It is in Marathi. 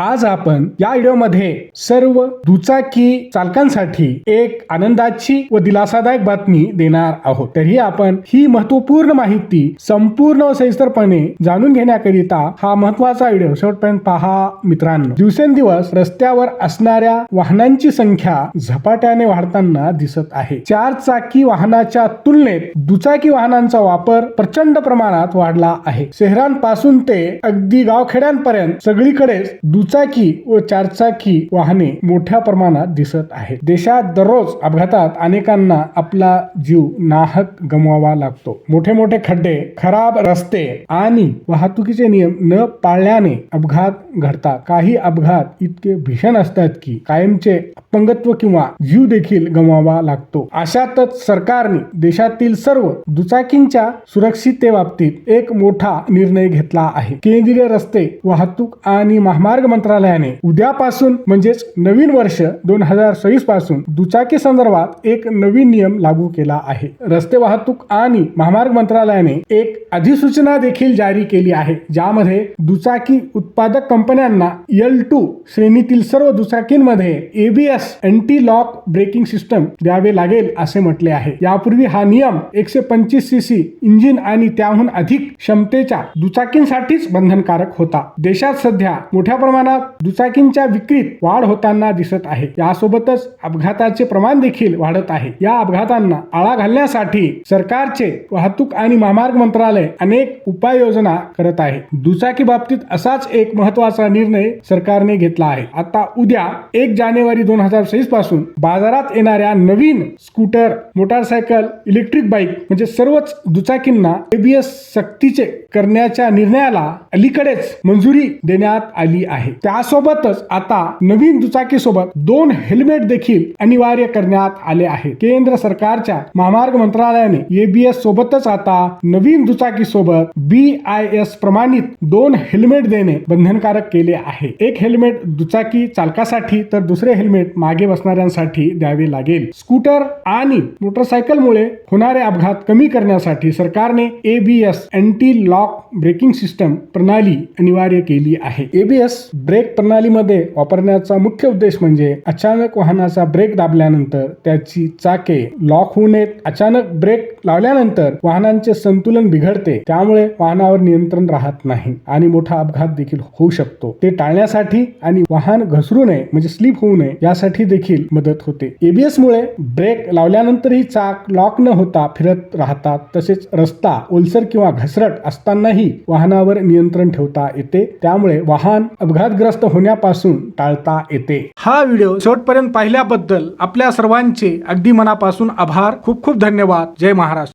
आज आपण या व्हिडिओमध्ये सर्व दुचाकी चालकांसाठी एक आनंदाची व दिलासादायक बातमी देणार आहोत. तरी आपण ही महत्त्वपूर्ण माहिती संपूर्ण व सविस्तरपणे जाणून घेण्याकरिता हा महत्त्वाचा व्हिडिओ शेवटपर्यंत पहा मित्रांनो. दिवसेंदिवस रस्त्यावर असणाऱ्या वाहनांची संख्या झपाट्याने वाढताना दिसत आहे. चार चाकी वाहनाच्या तुलनेत दुचाकी वाहनांचा वापर प्रचंड प्रमाणात वाढला आहे. शहरांपासून ते अगदी गावखेड्यांपर्यंत सगळीकडेच दुचाकी व चारचाकी वाहने मोठ्या प्रमाणात दिसत आहेत. देशात दररोज अपघातात अनेकांना आपला जीव नाहक गमवावा लागतो. मोठे मोठे खड्डे खराब रस्ते आणि वाहतुकीचे नियम न पाळल्याने अपघात घडतात. काही अपघात इतके भीषण असतात की कायमचे अपंगत्व किंवा जीव देखील गमवावा लागतो. अशातच सरकारने देशातील सर्व दुचाकींच्या सुरक्षिततेबाबतीत एक मोठा निर्णय घेतला आहे. केंद्रीय रस्ते वाहतूक आणि महामार्ग मंत्रालयाने उद्यापासून म्हणजेच नवीन वर्ष दोन हजार सव्वीसपासून दुचाकी संदर्भात एक नवीन नियम लागू केला आहे. रस्ते वाहतूक आणि महामार्ग मंत्रालयाने एक अधिसूचना देखील जारी केली आहे ज्यामध्ये दुचाकी उत्पादक कंपन्यांना एल टू श्रेणीतील सर्व दुचाकींमध्ये ABS anti lock braking system द्यावे लागेल असे म्हटले आहे. यापूर्वी हा नियम एकशे पंचवीस सी सी इंजिन आणि त्याहून अधिक क्षमतेच्या दुचाकींसाठीच बंधनकारक होता. देशात सध्या मोठ्या प्रमाणात दुचाकींच्या विक्रीत वाढ होताना दिसत आहे. यासोबतच अपघाताचे प्रमाण देखील वाढत आहे. या अपघातांना आळा घालण्यासाठी सरकारचे वाहतूक आणि महामार्ग मंत्रालय अनेक उपाययोजना करत आहे. दुचाकी बाबतीत असाच एक महत्त्वाचा निर्णय सरकारने घेतला आहे. आता उद्या एक जानेवारी दोन हजार सव्वीसपासून बाजारात येणाऱ्या नवीन स्कूटर मोटारसायकल इलेक्ट्रिक बाईक म्हणजे सर्वच दुचाकींना एबीएस सक्तीचे करण्याच्या निर्णयाला अलीकडेच मंजुरी देण्यात आली आहे. त्यासोबतच आता नवीन दुचाकी सोबत दोन हेल्मेट देखील अनिवार्य करण्यात आले आहे केंद्र सरकारच्या महामार्ग मंत्रालयाने एबीएस सोबतच आता नवीन दुचाकी सोबत बी आय एस प्रमाणित दोन हेल्मेट देणे बंधनकारक केले आहे. एक हेल्मेट दुचाकी चालकासाठी तर दुसरे हेल्मेट मागे बसणाऱ्यांसाठी द्यावे लागेल. स्कूटर आणि मोटरसायकलमुळे होणारे अपघात कमी करण्यासाठी सरकारने ABS anti lock braking system प्रणाली अनिवार्य केली आहे. एबीएस ब्रेक प्रणालीमध्ये वापरण्याचा मुख्य उद्देश म्हणजे अचानक वाहनाचा ब्रेक दाबल्यानंतर त्याची चाके लॉक होऊ नयेत. अचानक ब्रेक लावल्यानंतर वाहनांचे संतुलन बिघडते. त्यामुळे वाहनावर नियंत्रण राहत नाही आणि मोठा अपघात देखील होऊ शकतो. ते टाळण्यासाठी आणि वाहन घसरू नये म्हणजे स्लिप होऊ नये यासाठी देखील मदत होते. एबीएस मुळे ब्रेक लावल्यानंतरही चाक लॉक न होता फिरत राहतात तसेच रस्ता ओलसर किंवा घसरट असतानाही वाहनावर नियंत्रण ठेवता येते. त्यामुळे वाहन अपघात अपघातग्रस्त होण्यापासून टाळता येते. हा व्हिडिओ शेवटपर्यंत पाहिल्याबद्दल आपल्या सर्वांचे अगदी मनापासून आभार. खूप खूप धन्यवाद. जय महाराष्ट्र.